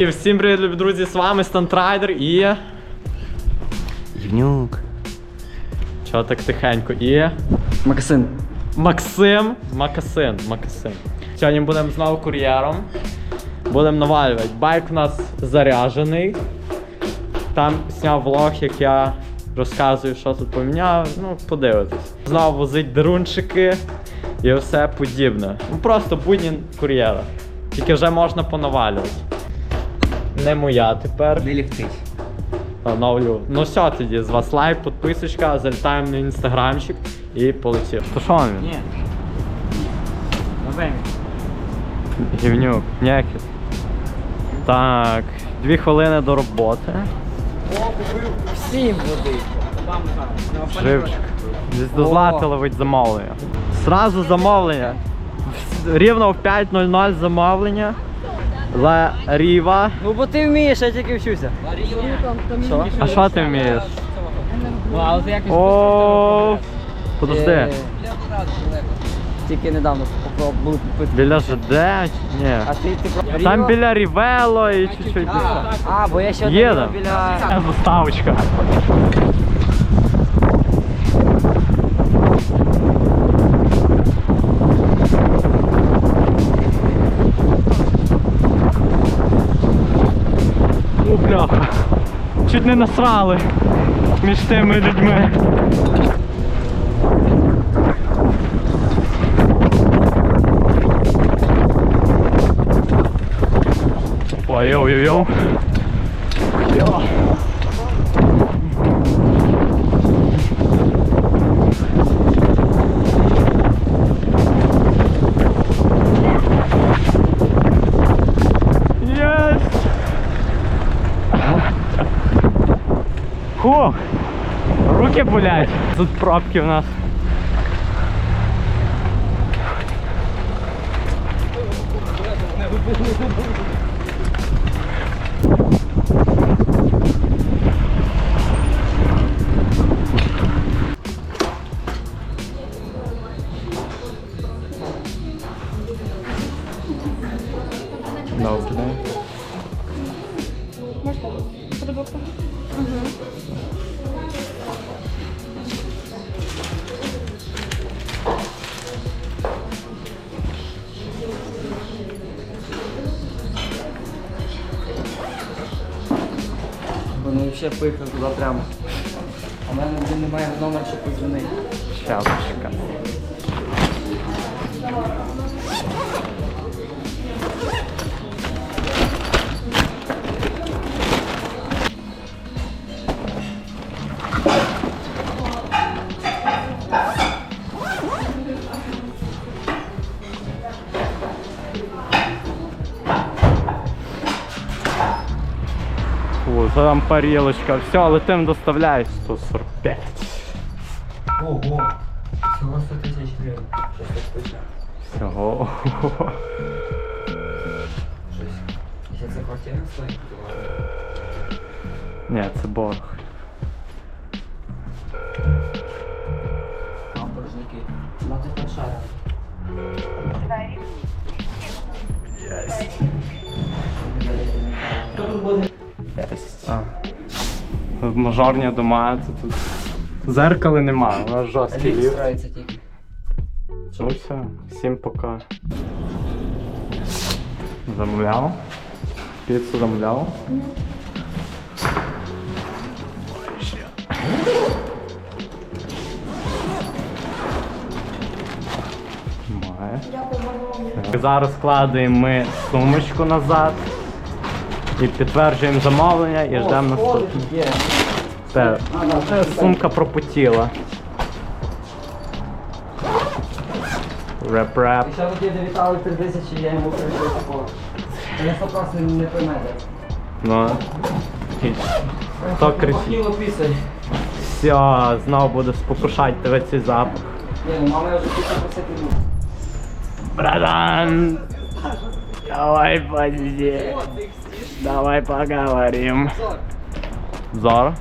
І всім привіт, любі друзі! З вами Стантрайдер і. Євнюк. Чого так тихенько? І. Макасин. Максим Макасин. Макасин. Сьогодні будемо знову кур'єром. Будемо навалювати. Байк у нас заряджений. Там зняв влог, як я розказую, що тут поміняв. Ну, подивитись. Знову возить дерунчики і все подібне. Ну просто будні кур'єра. Тільки вже можна понавалювати. Не моя тепер. Не ліфтить. Оновлю. Ну все тоді, з вас лайк, підписочка, залітаємо на інстаграмчик і полетів. То що він? Ні. Новенький. Гівнюк, ніякий. Так, дві хвилини до роботи. О, Всім води. Вам так. Живчик. Десь до Злати ловить замовлення. Сразу замовлення. Рівно в 5.00 замовлення. Ла Ріва. Ну бо ти вмієш, я тільки вчуся. Що? А що ти вмієш? О, подожди. Е, Тільки недавно попробував купити. Біля ЖД? Ні. А ти ти Там біля Рівело і чуть-чуть. А, бо я ще біля. Заставочка. Не насрали між тими людьми. Ой, йоу, йоу, йоу. Йо. Фу! Руки болять. Тут пробки в нас. Добре. Вони взагалі туди прямо. А в мене вже немає номер, щоб подзвонити. Щас почекай. Парілочка. Все, летим доставляй 145. Ого! Всього 100 тисяч гривень. Всього. Щось. Якщо це квартира стоїть, то Ні, це борг. там боржники. Ну ти пошарив. Хто тут буде? А. Тут мажорні дома, це тут. Зеркали нема, у нас жорсткий тільки. Ну все, всім пока. Замовляв. Піцу замовляв. Має. Зараз складуємо ми сумочку назад і підтверджуємо замовлення і ждемо. Це, це сумка пропотіла. Реп-реп. Якщо ви діда Віталій 3000, я йому прийшов такого. Я 100% не пойме. Ну. і Хто кричить? Пісень. Все, знову буду спокушати тебе цей запах. Ні, ну мама я вже після просити буду. Братан! Давай подожди. Давай поговорим. Зор?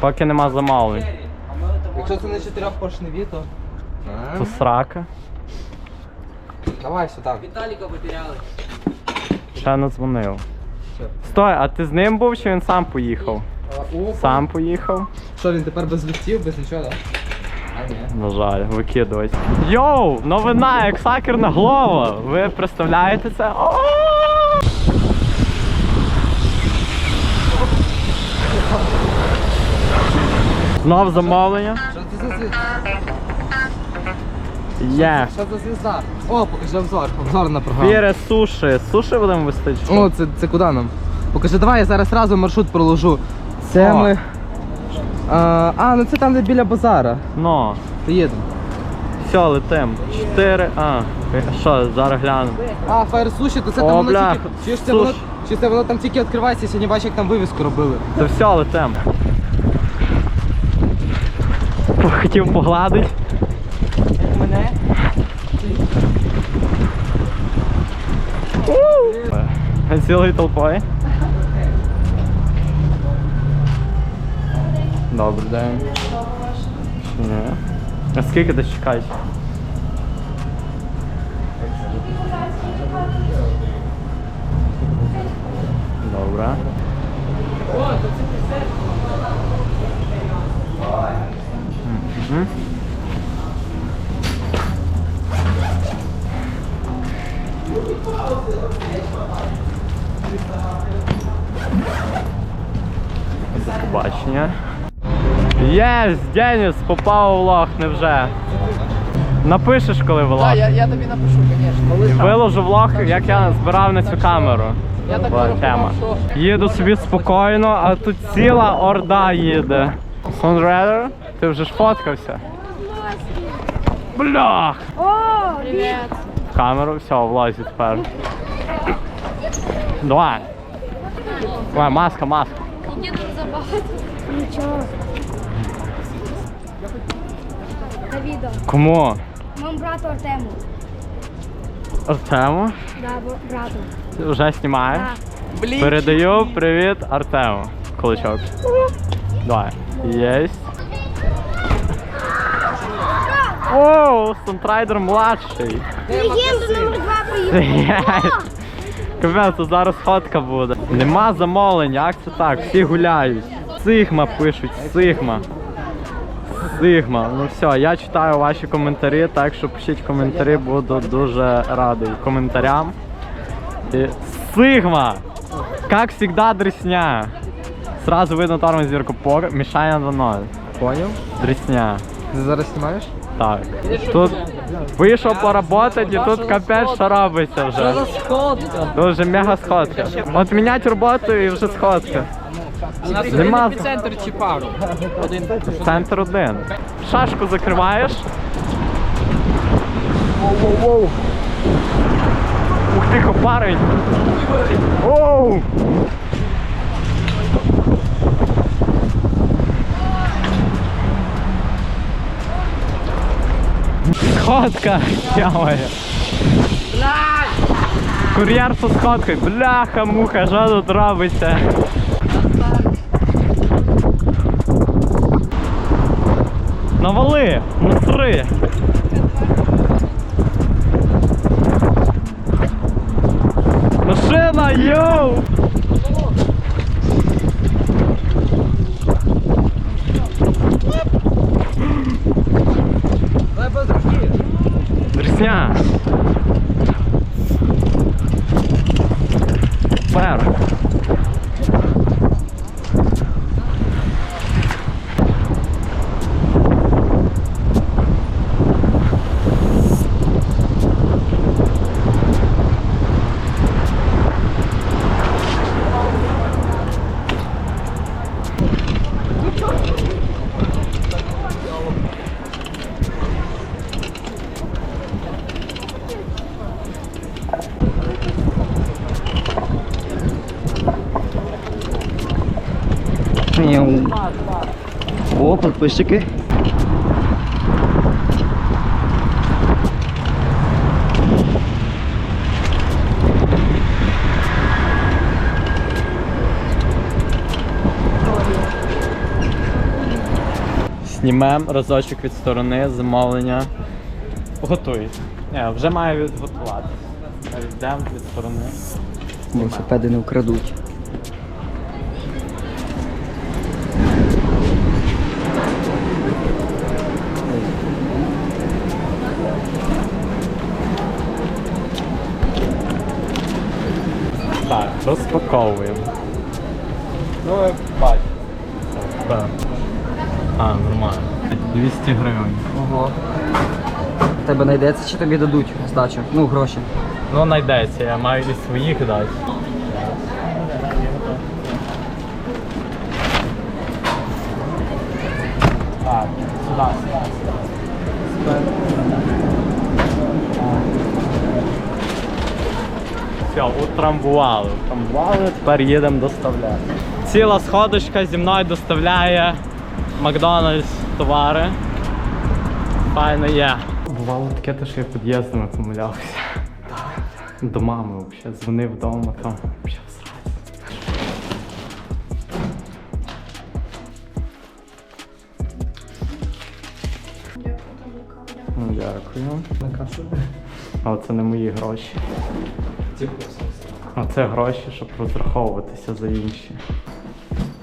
Поки нема замовлень. Якщо це не чотирьохпоршневі, то. Це срака. Давай сюди. Віталіка потеряли. Ще не дзвонив. Стой, а ти з ним був чи він сам поїхав? Сам поїхав? Що він тепер без ліфтів, без нічого, так? На жаль, викидують. Йоу, новина, як сакерна голова. Ви представляєте це? О! Знов замовлення? Що це за? Є. Що за звізда? О, покажи обзор. Обзор на програму. Фіре суші. Суші будемо вести? чи що? О, це, це куди нам? Покажи, давай я зараз разом маршрут проложу. Це О. ми. А, а, ну це там, де біля базара. Ну, То їдемо. все, летим. Чотири. А, що, зараз гляну. А, фаєр суші, то це О, там воно бля, тільки. Чи ж це воно, суш. чи це воно там тільки відкривається, сьогодні бачу, як там вивіску робили. То все, летим. Хотів погладити. Як мене? Цілою толпою. Добрий день. Ні. А скільки десь чекаєш? Єс, Деніс, попав у влог, невже. Напишеш, коли влог. Так, я, я тобі напишу, звісно. Виложу влог, як я збирав на цю камеру. Я так Була тема. Їду собі спокійно, а тут ціла орда їде. Sunrider, ти вже ж фоткався? Блях! О, привет. В камеру, все, влазить тепер. Давай. Давай, маска, маска. Які тут забагато? Нічого. На відео. Кому? Моєму брату Артему. Артему? Да, бо- брату. Ти Вже знімаєш? Да. Передаю привіт Артему. Куличок. Давай. Єсть. Оу, Сантрайдер младший. Легенда номер два приїхала. Капець, тут зараз фотка буде. Нема замовлень, як це так? Всі гуляють. Сигма пишуть, Сигма. Сигма. Ну все, я читаю ваші коментарі, так що пишіть коментарі, буду дуже радий коментарям. І... Сигма! Как всегда, дресня. Сразу видно тормоз зіркопор, мішає на 2-0. Поняв? Дресня. Ти зараз знімаєш? Так. Тут вийшов поработати і тут капець що робиться вже. сходка? Дуже мега сходка. От міняти роботу і вже сходка. Нема. Центр чи пару? Один. Центр один. Шашку закриваєш. Ух ти, парень. Оу! Сходка! Ямає. Кур'єр зі сходкою. Бляха, муха, що тут робиться? Навали! Насри! Машина, йоу! Давай без руки. Дресня! Пер! О, подписчики. Знімем разочок від сторони, замовлення. Готуй. Ні, вже має відготувати. Йдемо від сторони. Велосипеди не вкрадуть. Розпаковуємо. Ну, бачите. Так. А, нормально. 200 гривень. Ого. Тебе знайдеться чи тобі дадуть здачу? Ну, гроші. Ну, знайдеться, я маю і своїх дати. Так, сюди, сюди. Утрамбували. Утрамбували, тепер їдемо доставляти. Ціла сходочка зі мною доставляє Макдональдс товари. Файно є. Бувало таке, те, що я під'їздами помилявся. До мами взагалі. Дзвонив вдома, там взагалі всрать. Ну, Дякую. Але це не мої гроші. А це гроші, щоб розраховуватися за інші.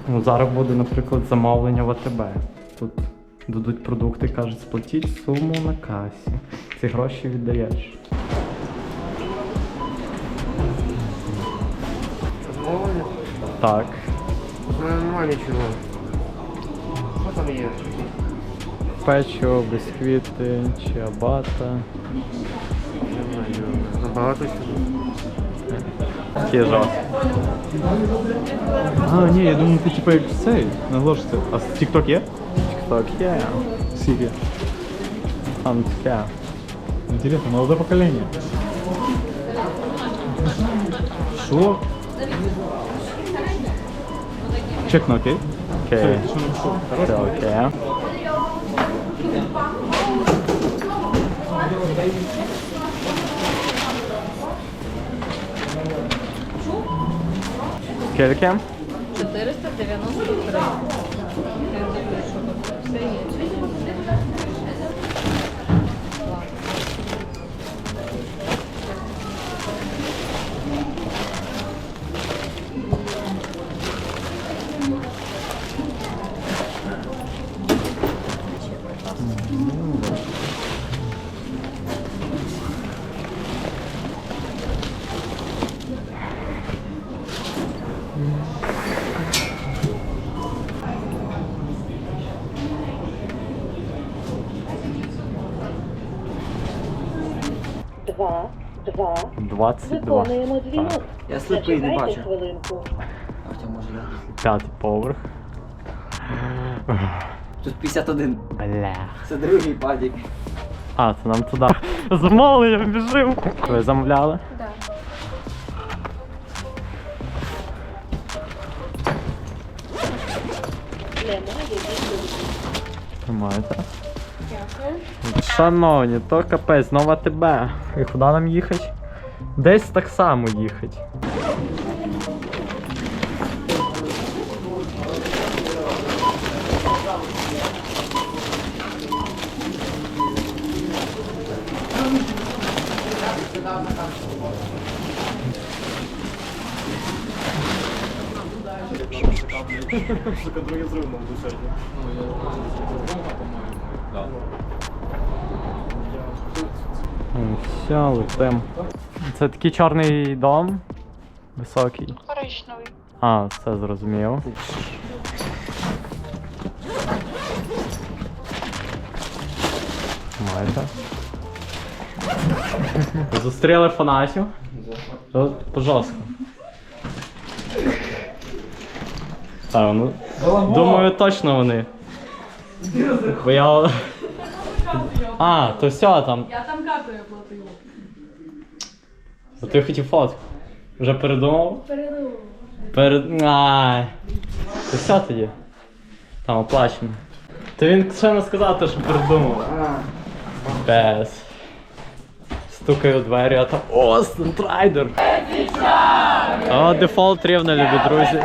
Ну, зараз буде, наприклад, замовлення в АТБ. Тут дадуть продукти, кажуть, сплатіть суму на касі. Ці гроші віддаєш. Так. Нема нічого. Що там є? Печиво, бісквіти, чиабата. Забагато сюди. Такі жовті. А, ні, я думаю, ти типу як цей, на гложці. А TikTok є? Так є. Скільки? Там таке. Інтересно, молоде покоління. Що? Чекно, окей? Окей. Що написав? Все окей. Koliko? 493. Два, два. 22. Виконуємо дзвінок. Я сліпий не Зачекайте бачу. хвилинку. Хоча може я. П'ятий поверх. Тут 51. Бля. Це другий падік. А, це нам туди. Замовлення біжимо. Ви замовляли? Так. Немає відповіді. Тримайте. Шановні, то капець, нова тебе. І куди нам їхати? Десь так само їхати. М, Все, летим. Це такий чорний дом. Високий. Коричневий. А, все зрозумів. Маєте. Зустріли фанатів? Пожорстко. Так, ну. Думаю, точно вони. Бо я. А, то все там. Я там картою платила. А ти хотів фотку? Вже передумав? Передумав. Перед. Ай. То все тоді. Там оплачено. То він ще не сказав, те, що передумав. Без. Стукаю у двері, а там. О, Сентрайдер! О, дефолт рівно, любі друзі.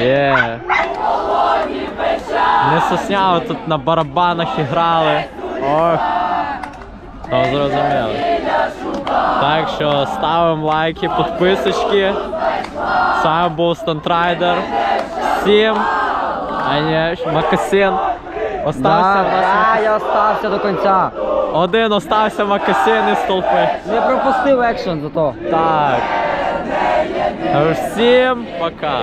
Є. Не сосняво тут на барабанах грали. Ох. Ну, зрозуміло. Так що ставимо лайки, підписочки. З вами був Стантрайдер. Всім. Макасин. Остався в нас. Да, я остався до кінця. Один остався Макасин із толпи. Не пропустив екшен зато. Так. Всім пока.